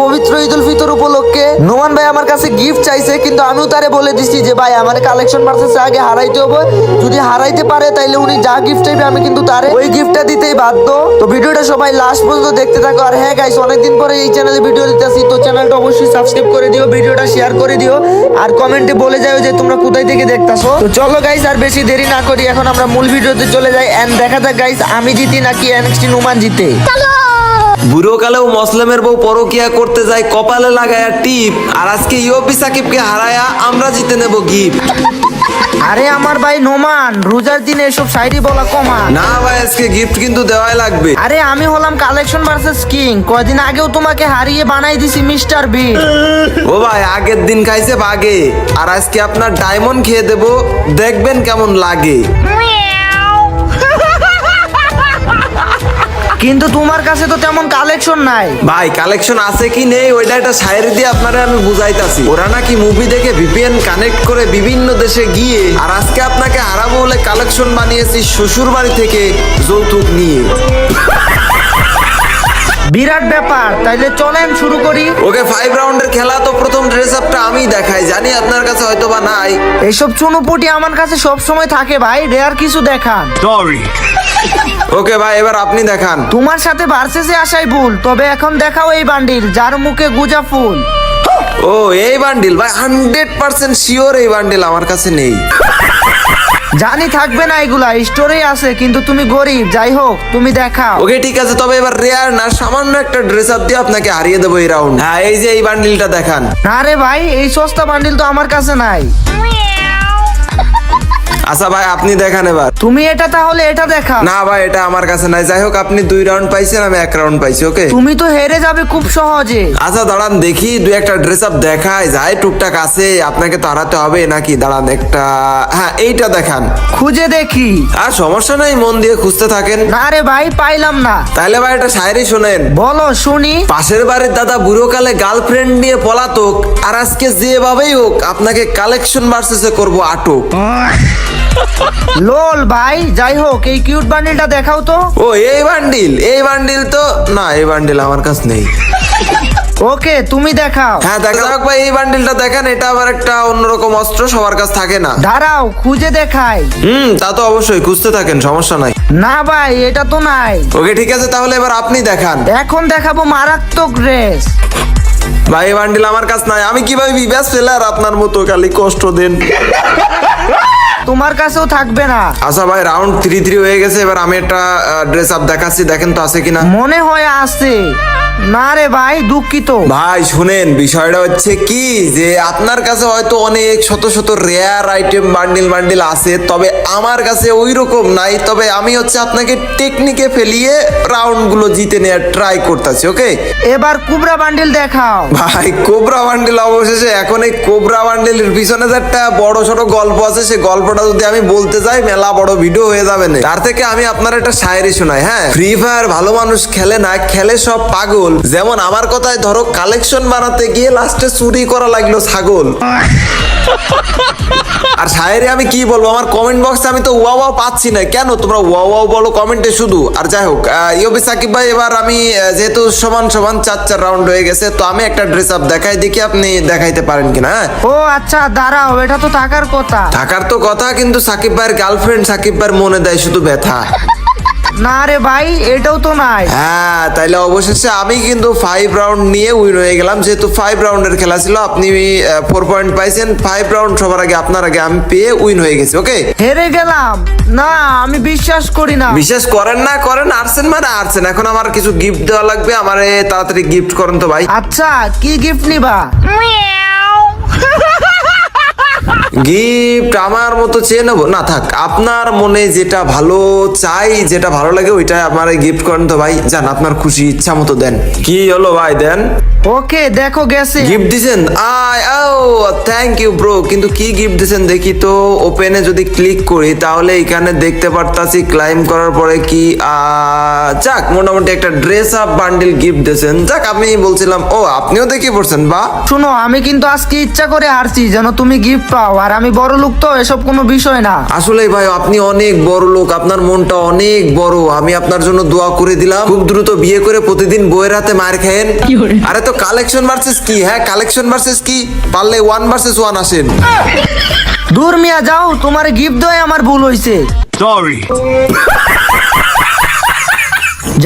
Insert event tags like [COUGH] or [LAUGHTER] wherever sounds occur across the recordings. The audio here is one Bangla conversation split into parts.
পবিত্র ঈদ উল ফিতর উপলক্ষে নোমান ভাই আমার কাছে গিফট চাইছে, কিন্তু আমিও তারে বলে দিচ্ছি যে, ভাই, আমার কালেকশন ভার্সেস আগে হারাইতে হবে। যদি হারাইতে পারে, তাইলে উনি যা গিফট চাইবে, আমি কিন্তু তারে ওই গিফটটা দিতেই বাধ্য। তো ভিডিওটা সবাই লাস্ট পর্যন্ত দেখতে থাকো। আর হ্যাঁ গাইস অনেকদিন পরে এই চ্যানেলে ভিডিও দিতেছি, তো চ্যানেলটা অবশ্যই সাবস্ক্রাইব করে দিও, ভিডিওটা শেয়ার করে দিও। আর কমেন্টে বলে যাও যে, তোমরা কোথায় থেকে দেখতাছো? তো চলো গাইস আর বেশি দেরি না করি, এখন আমরা মূল ভিডিওতে চলে যাই। এন্ড দেখা যাক গাইস আমি জিতি নাকি এনএক্সটি নুমান জিতে। বুড়ো কালেও মসলামের বউ পরকিয়া করতে যায় কপালে লাগায়া টিপ আর আজকে ইউপি সাকিবকে হারায়া আমরা জিতে নেব গিফট। আরে আমার ভাই নোমান রোজার দিনে এসব শায়রি বলা কমা না ভাই আজকে গিফট কিন্তু দেওয়াই লাগবে। আরে আমি হলাম কালেকশন ভার্সেস কিং কয়দিন আগেও তোমাকে হারিয়ে বানাই দিছি মিস্টার বিট ও ভাই আগের দিন খাইছে বাগে আর আজকে আপনার ডায়মন্ড খেয়ে দেব দেখবেন কেমন লাগে। কিন্তু তোমার কাছে তো তেমন কালেকশন নাই। ভাই কালেকশন আছে কি নেই ওইটা একটা শায়েরি দিয়ে আপনারা আমি বুঝাইতাছি। ওরা নাকি মুভি দেখে ভিপিএন কানেক্ট করে বিভিন্ন দেশে গিয়ে আর আজকে আপনাকে হারাবো বলে কালেকশন বানিয়েছি শ্বশুর বাড়ি থেকে যৌতুক নিয়ে। বিরাট ব্যাপার তাইলে চলেন শুরু করি। ওকে ফাইভ রাউন্ডের খেলা তো প্রথম ড্রেস আপটা আমি দেখাই জানি আপনার কাছে হয়তো বা নাই। এইসব চুনোপুটি আমার কাছে সব সময় থাকে ভাই রেয়ার কিছু দেখান। ওকে ভাই এবার আপনি দেখান। তোমার সাথে ভার্সেসে আসাই ভুল তবে এখন দেখাও এই বান্ডিল যার মুখে গুজা ফুল। ও এই বান্ডিল ভাই হান্ড্রেড পার্সেন্ট শিওর এই বান্ডিল আমার কাছে নেই। জানি থাকবে না এগুলা স্টোরে আছে কিন্তু তুমি গরিব যাই হোক তুমি দেখাও। ওকে ঠিক আছে তবে এবার রেয়ার না সামান্য একটা ড্রেস আপ দিয়ে আপনাকে হারিয়ে দেবো এই রাউন্ড হ্যাঁ এই যে এই বান্ডিলটা দেখান। না রে ভাই এই সস্তা বান্ডিল তো আমার কাছে নাই। আচ্ছা ভাই আপনি দেখান এবার। তুমি এটা তাহলে এটা দেখাও না ভাই এটা আমার কাছে নাই। যাই হোক আপনি দুই রাউন্ড পাইছেন আমি এক রাউন্ড পাইছি ওকে তুমি তো হেরে যাবে খুব সহজে। আচ্ছা দাঁড়ান দেখি দুই একটা ড্রেস আপ দেখায় যাই টুকটাক আছে আপনাকে তো হারাতে হবে নাকি? দাঁড়ান একটা হ্যাঁ এইটা দেখান। খুঁজে দেখি। আর সমস্যা নাই মন দিয়ে খুঁজতে থাকেন। না রে ভাই পাইলাম না। তাহলে ভাই এটা শায়রি শোনেন। বলো শুনি। পাশের বাড়ির দাদা বুড়োকালে গার্লফ্রেন্ড নিয়ে পলাতক আর আজকে যেভাবেই হোক আপনাকে কালেকশন ভার্সেসে করব আটক। লোল ভাই যাই হোক এই কিউট বান্ডিলটা দেখাও তো। ও এই বান্ডিল এই বান্ডিল তো না এই বান্ডিল আমার কাছে নেই। ওকে তুমি দেখাও। হ্যাঁ দেখা যাক ভাই এই বান্ডিলটা দেখেন এটা আবার একটা অন্যরকম অস্ত্র সবার কাছে থাকে না। দাঁড়াও খুঁজে দেখাই। হুম তা তো অবশ্যই খুঁজতে থাকেন সমস্যা নাই। না ভাই এটা তো নাই। ওকে ঠিক আছে তাহলে এবার আপনি দেখান। এখন দেখাবো মারাত্মক ড্রেস ভাই এই বান্ডিল আমার কাছে নাই। আমি কীভাবে বিবাস ফেলার আপনার মতো খালি কষ্ট দেন। তোমার কাছেও থাকবে না। আচ্ছা ভাই রাউন্ড থ্রি থ্রি হয়ে গেছে এবার আমি একটা ড্রেস আপ দেখাচ্ছি দেখেন তো আছে কিনা। মনে হয় আছে। না রে ভাই দুঃখিত। ভাই শুনেন বিষয়টা হচ্ছে কি যে আপনার কাছে হয়তো অনেক শত শত রেয়ার আইটেম বান্ডিল বান্ডিল আছে তবে আমার কাছে ওই রকম নাই তবে আমি হচ্ছে আপনাকে টেকনিকে ফেলিয়ে রাউন্ডগুলো জিতে নেওয়ার ট্রাই করতেছি ওকে এবার কুবরা বান্ডিল দেখাও। ভাই কোবরা বান্ডিল অবশেষে এখন এই কোবরা বান্ডিলের পিছনে যে একটা বড় ছোট গল্প আছে সেই গল্পটা যদি আমি বলতে যাই, মেলা বড় ভিডিও হয়ে যাবে না তার থেকে আমি আপনার একটা শায়েরি শোনাই হ্যাঁ? ফ্রি ফায়ার ভালো মানুষ খেলে না, খেলে সব পাগল। যেমন আমার কথায় ধরো কালেকশন বানাতে গিয়ে লাস্টে চুরি করা লাগল ছাগল। [LAUGHS] আর শায়েরি আমি কি বলব? আমার কমেন্ট বক্সে আমি তো ওয়া ওয়া পাচ্ছি না। কেন? তোমরা ওয়া ওয়া বলো কমেন্টে শুধু। আর যাই হোক ইয়বি ইয়োবি সাকিব ভাই এবার আমি যেহেতু সমান সমান চার চার রাউন্ড হয়ে গেছে তো আমি একটা ড্রেস আপ দেখাই দেখি আপনি দেখাইতে পারেন কিনা হ্যাঁ? ও আচ্ছা দাঁড়াও এটা তো থাকার কথা। থাকার তো কথা কিন্তু সাকিব ভাইয়ের গার্লফ্রেন্ড সাকিব ভাইয়ের মনে দেয় শুধু ব্যথা। না রে ভাই এটাও তো নাই। হ্যাঁ তাইলে অবশেষে আমি কিন্তু ফাইভ রাউন্ড নিয়ে উইন হয়ে গেলাম। যেহেতু ফাইভ রাউন্ডের খেলা ছিল আপনি ফোর পয়েন্ট পাইছেন। ফাইভ রাউন্ড সবার আগে আপনার আগে আমি পেয়ে উইন হয়ে গেছি ওকে হেরে গেলাম। না আমি বিশ্বাস করি না। বিশেষ করেন না করেন আরছেন মানে আরছেন এখন আমার কিছু গিফট দেওয়া লাগবে আমারে তাড়াতাড়ি গিফট করেন তো ভাই। আচ্ছা কি গিফট নিবা? [LAUGHS] গিফট আমার মতো চেয়ে নেব? না থাক আপনার মনে যেটা ভালো চাই যেটা ভালো লাগে ওইটা আমার গিফট করেন তো ভাই। যান আপনার খুশি ইচ্ছা মতো দেন। কি হলো ভাই দেন? ওকে দেখো গেছে। গিফট দিছেন? আয় ও থ্যাংক ইউ ব্রো কিন্তু কি গিফট দিছেন দেখি তো? ওপেনে যদি ক্লিক করি তাহলে এখানে দেখতে পারতাছি ক্লাইম করার পরে কি আহ, যাক মোটামুটি একটা ড্রেস আপ বান্ডিল গিফট দিয়েছেন। যাক আমি বলছিলাম ও আপনিও দেখি পড়ছেন বা? শুনো আমি কিন্তু আজকে ইচ্ছা করে হারছি যেন তুমি গিফট পাও আর আমি বড় লোক তো এসব কোনো বিষয় না। আসলে ভাই আপনি অনেক বড় লোক আপনার মনটা অনেক বড়। আমি আপনার জন্য দোয়া করে দিলাম। খুব দ্রুত বিয়ে করে প্রতিদিন বইয়ের হাতে মার খায়েন। আরে তো কালেকশন ভার্সেস কি? হ্যাঁ কালেকশন ভার্সেস কি? পারলে ওয়ান ভার্সেস ওয়ান আসেন। দূর মিয়া যাও তোমার গিফট দেওয়াই আমার ভুল হয়েছে Sorry.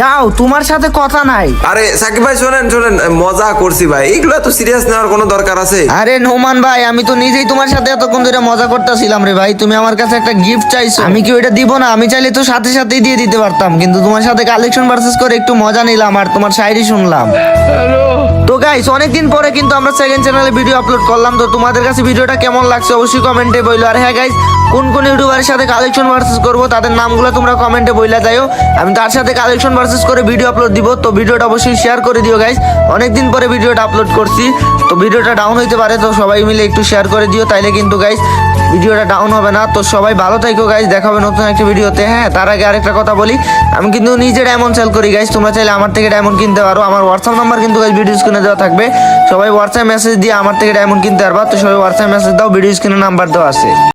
যাও তোমার সাথে কথা নাই। আরে সাকিব ভাই শোনেন শোনেন মজা করছি ভাই। এগুলো তো সিরিয়াস নেওয়ার কোনো দরকার আছে? আরে নোমান ভাই আমি তো নিজেই তোমার সাথে এতক্ষণ ধরে মজা করতেছিলাম রে ভাই। তুমি আমার কাছে একটা গিফট চাইছো। আমি কি ওইটা দিব না? আমি চাইলে তো সাথে সাথেই দিয়ে দিতে পারতাম কিন্তু তোমার সাথে কালেকশন ভার্সেস করে একটু মজা নিলাম আর তোমার শায়রি শুনলাম। তো গাইস অনেকদিন পরে কিন্তু আমরা সেকেন্ড চ্যানেলে ভিডিও আপলোড করলাম, তো তোমাদের কাছে ভিডিওটা কেমন লাগছে অবশ্যই কমেন্টে বইলো। আর হ্যাঁ গাইস কোন কোন ইউটিউবারের সাথে কালেকশন ভার্সেস করব, তাদের নামগুলো তোমরা কমেন্টে বইলা যাও আমি তার সাথে কালেকশন ভার্সেস করে ভিডিও আপলোড দিব, তো ভিডিওটা অবশ্যই শেয়ার করে দিও গাইস অনেকদিন পরে ভিডিওটা আপলোড করছি, তো ভিডিওটা ডাউন হইতে পারে, তো সবাই মিলে একটু শেয়ার করে দিও, তাইলে কিন্তু গাইস ভিডিওটা ডাউন হবে না, তো সবাই ভালো থাকো গাইজ দেখাবে নতুন একটা ভিডিওতে। হ্যাঁ তার আগে আরেকটা কথা বলি, আমি কিন্তু নিজে ডায়মন্ড সেল করি গাইজ তোমরা চাইলে আমার থেকে ডায়মন্ড কিনতে পারো। আমার হোয়াটসঅ্যাপ নাম্বার কিন্তু গাইজ ভিডিও স্ক্রিনে দেওয়া থাকবে। সবাই হোয়াটসঅ্যাপ মেসেজ দিয়ে আমার থেকে ডায়মন্ড কিনতে পারবা, তো সবাই হোয়াটসঅ্যাপ মেসেজ দাও ভিডিও স্ক্রিনে নাম্বার দেওয়া আছে।